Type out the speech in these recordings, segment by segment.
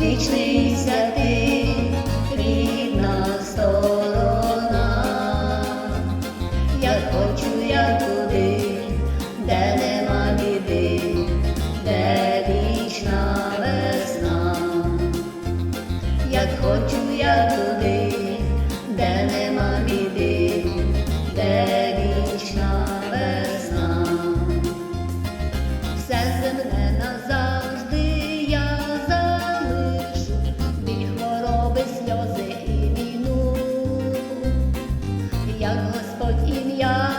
вічнися ти, рідна сторона, як хочу я туди, де нема біди, де вічна весна, як хочу я туди. як Господь ім'я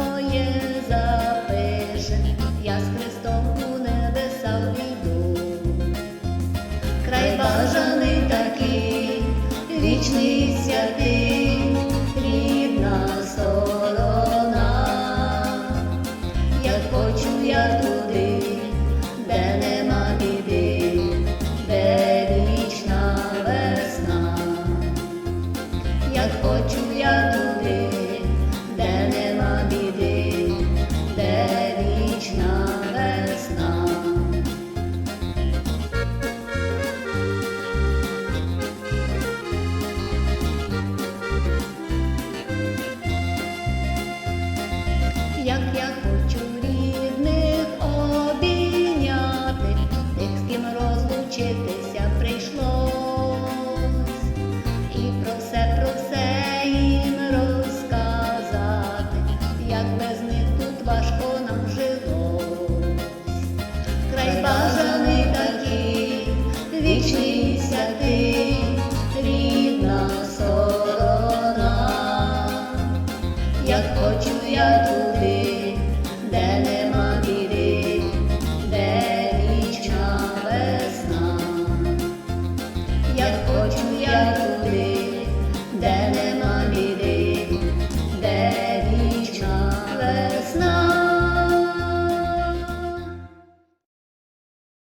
моє запише, я з Христом у небеса війду, край бажаний такий, вічний свят. Я туди, де нема